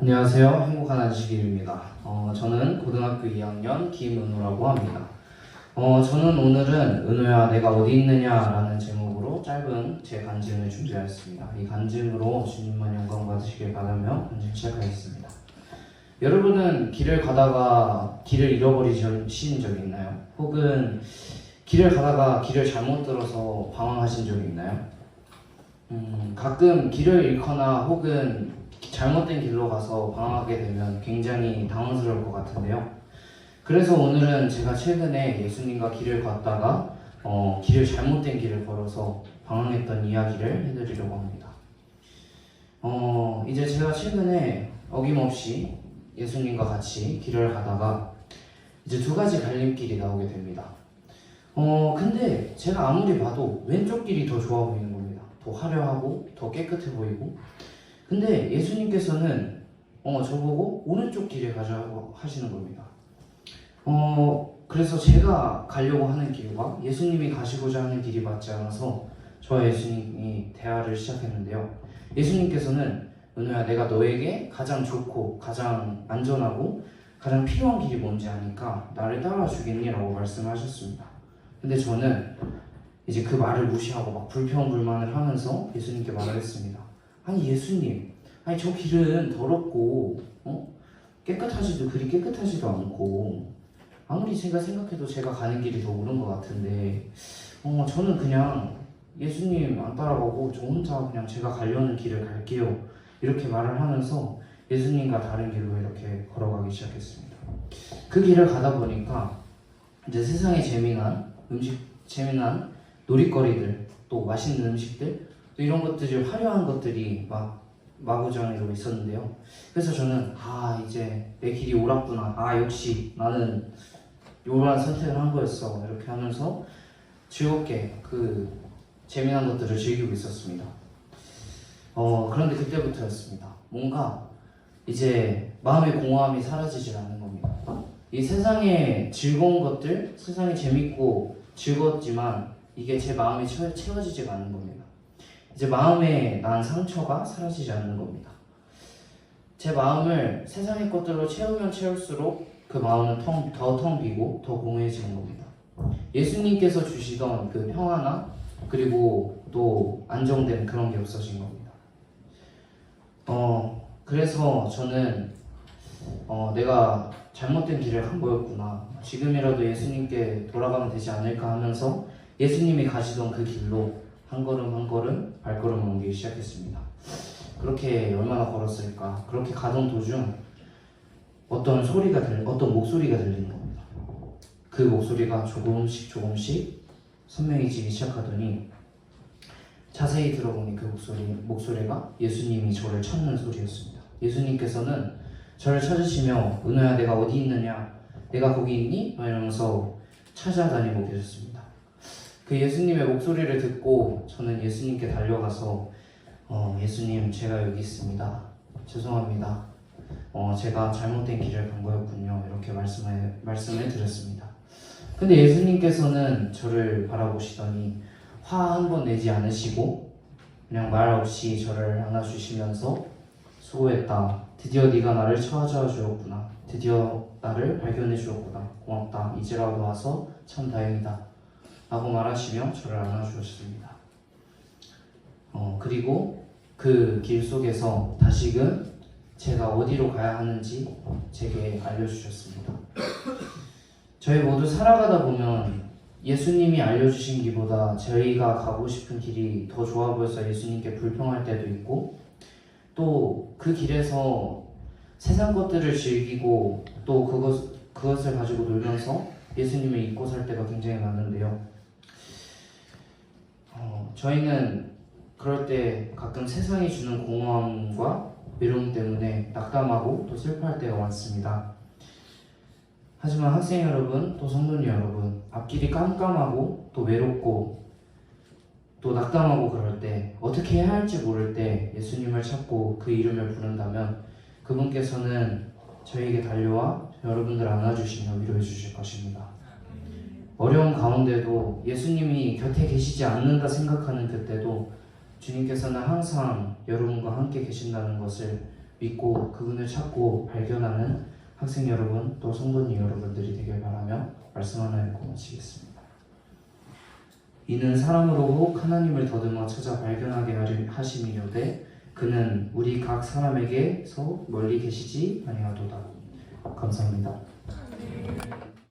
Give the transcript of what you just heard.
안녕하세요. 행복한 안식일입니다. 어, 저는 고등학교 2학년 김은호라고 합니다. 어, 저는 오늘은 은호야 내가 어디 있느냐라는 제목으로 짧은 제 간증을 준비하였습니다. 이 간증으로 주님만 영광 받으시길 바라며 간증 시작하겠습니다. 여러분은 길을 가다가 길을 잃어버리신 적 있나요? 혹은 길을 가다가 길을 잘못 들어서 방황하신 적이 있나요? 음, 가끔 길을 잃거나 혹은 잘못된 길로 가서 방황하게 되면 굉장히 당황스러울 것 같은데요. 그래서 오늘은 제가 최근에 예수님과 길을 걷다가 어, 길을 잘못된 길을 걸어서 방황했던 이야기를 해드리려고 합니다. 어, 이제 제가 최근에 어김없이 예수님과 같이 길을 가다가 이제 두 가지 갈림길이 나오게 됩니다. 어, 근데 제가 아무리 봐도 왼쪽 길이 더 좋아 보이는. 더 화려하고 더 깨끗해 보이고 근데 예수님께서는 어, 저보고 오른쪽 길에 가자고 하시는 겁니다. 어, 그래서 제가 가려고 하는 길과 예수님이 가시고자 하는 길이 맞지 않아서 저와 예수님이 대화를 시작했는데요. 예수님께서는 은호야 내가 너에게 가장 좋고 가장 안전하고 가장 필요한 길이 뭔지 아니까 나를 따라와 주겠니? 라고 말씀하셨습니다. 근데 저는 이제 그 말을 무시하고 막 불평불만을 하면서 예수님께 말을 했습니다. 아니 예수님, 아니 저 길은 더럽고 어? 깨끗하지도 그리 깨끗하지도 않고 아무리 제가 생각해도 제가 가는 길이 더 옳은 것 같은데 어 저는 그냥 예수님 안 따라가고 저 혼자 그냥 제가 가려는 길을 갈게요 이렇게 말을 하면서 예수님과 다른 길로 이렇게 걸어가기 시작했습니다. 그 길을 가다 보니까 이제 세상에 재미난 음식, 재미난 놀이거리들 또 맛있는 음식들 또 이런 것들이 화려한 것들이 막 마구정이로 있었는데요. 그래서 저는 아 이제 내 길이 옳았구나. 아 역시 나는 옳은 선택을 한 거였어. 이렇게 하면서 즐겁게 그 재미난 것들을 즐기고 있었습니다. 어 그런데 그때부터였습니다. 뭔가 이제 마음의 공허함이 사라지질 않는 겁니다. 이 세상의 즐거운 것들, 세상이 재밌고 즐거웠지만 이게 제 마음에 채워, 채워지지가 않는 겁니다. 이제 마음에 난 상처가 사라지지 않는 겁니다. 제 마음을 세상의 것들로 채우면 채울수록 그 마음은 더 텅 비고 더 공허해지는 겁니다. 예수님께서 주시던 그 평화나 그리고 또 안정된 그런 게 없어진 겁니다. 어, 그래서 저는 어, 내가 잘못된 길을 간 거였구나. 지금이라도 예수님께 돌아가면 되지 않을까 하면서 예수님이 가시던 그 길로 한 걸음 한 걸음 발걸음을 옮기기 시작했습니다. 그렇게 얼마나 걸었을까? 그렇게 가던 도중 어떤 소리가 들, 어떤 목소리가 들리는 겁니다. 그 목소리가 조금씩 조금씩 선명해지기 시작하더니 자세히 들어보니 그 목소리 목소리가 예수님이 저를 찾는 소리였습니다. 예수님께서는 저를 찾으시며 은호야 내가 어디 있느냐 내가 거기 있니? 이러면서 찾아다니고 계셨습니다. 그 예수님의 목소리를 듣고 저는 예수님께 달려가서 어, 예수님 제가 여기 있습니다. 죄송합니다. 어, 제가 잘못된 길을 간 거였군요. 이렇게 말씀을 말씀을 드렸습니다. 근데 예수님께서는 저를 바라보시더니 화 한 번 내지 않으시고 그냥 말 없이 저를 안아주시면서 수고했다. 드디어 네가 나를 찾아와 주었구나. 드디어 나를 발견해 주었구나. 고맙다. 이제라도 와서 참 다행이다. 라고 말하시며 저를 안아주셨습니다. 어, 그리고 그 길 속에서 다시금 제가 어디로 가야 하는지 제게 알려주셨습니다. 저희 모두 살아가다 보면 예수님이 알려주신 길보다 저희가 가고 싶은 길이 더 좋아 보여서 예수님께 불평할 때도 있고 또 그 길에서 세상 것들을 즐기고 또 그것, 그것을 가지고 놀면서 예수님을 잊고 살 때가 굉장히 많은데요. 어, 저희는 그럴 때 가끔 세상이 주는 공허함과 외로움 때문에 낙담하고 또 슬퍼할 때가 많습니다. 하지만 학생 여러분, 또 성도님 여러분, 앞길이 깜깜하고 또 외롭고 또 낙담하고 그럴 때 어떻게 해야 할지 모를 때 예수님을 찾고 그 이름을 부른다면 그분께서는 저에게 달려와 여러분들 안아주시며 위로해 주실 것입니다. 어려운 가운데도 예수님이 곁에 계시지 않는다 생각하는 그때도 주님께서는 항상 여러분과 함께 계신다는 것을 믿고 그분을 찾고 발견하는 학생 여러분 또 성도님 여러분들이 되길 바라며 말씀 하나 읽고 마치겠습니다. 이는 사람으로 혹 하나님을 더듬어 찾아 발견하게 하려 하심이로되 그는 우리 각 사람에게서 멀리 계시지 아니하도다. 감사합니다.